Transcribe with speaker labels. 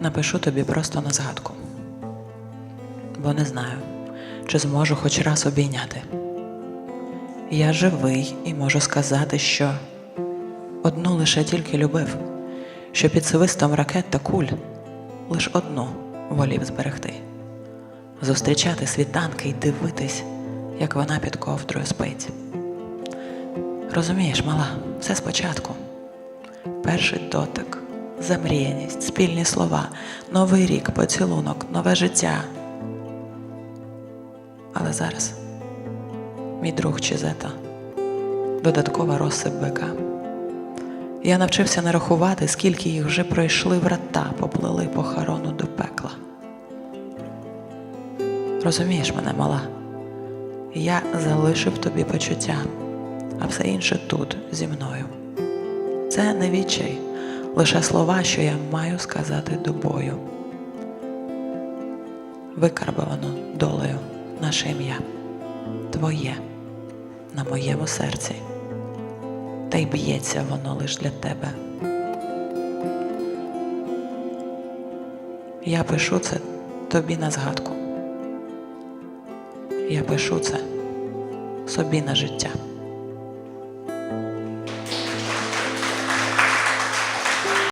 Speaker 1: напишу тобі просто на згадку, бо не знаю, чи зможу хоч раз обійняти. Я живий і можу сказати, що одну лише тільки любив, що під свистом ракет та куль лиш одну волів зберегти, зустрічати світанки й дивитись, як вона під ковдрою спить. Розумієш, мала, все спочатку. Перший дотик, замріяність, спільні слова, новий рік, поцілунок, нове життя. Але зараз мій друг Чизета, додаткова розсип бика. Я навчився не рахувати, скільки їх вже пройшли врата, поплили похорону до пекла. Розумієш мене, мала? Я залишив тобі почуття, а все інше тут зі мною. Це не відчай, лише слова, що я маю сказати до бою. Викарбовано долею наше ім'я, твоє на моєму серці, та й б'ється воно лиш для тебе. Я пишу це тобі на згадку. Я пишу це собі на життя.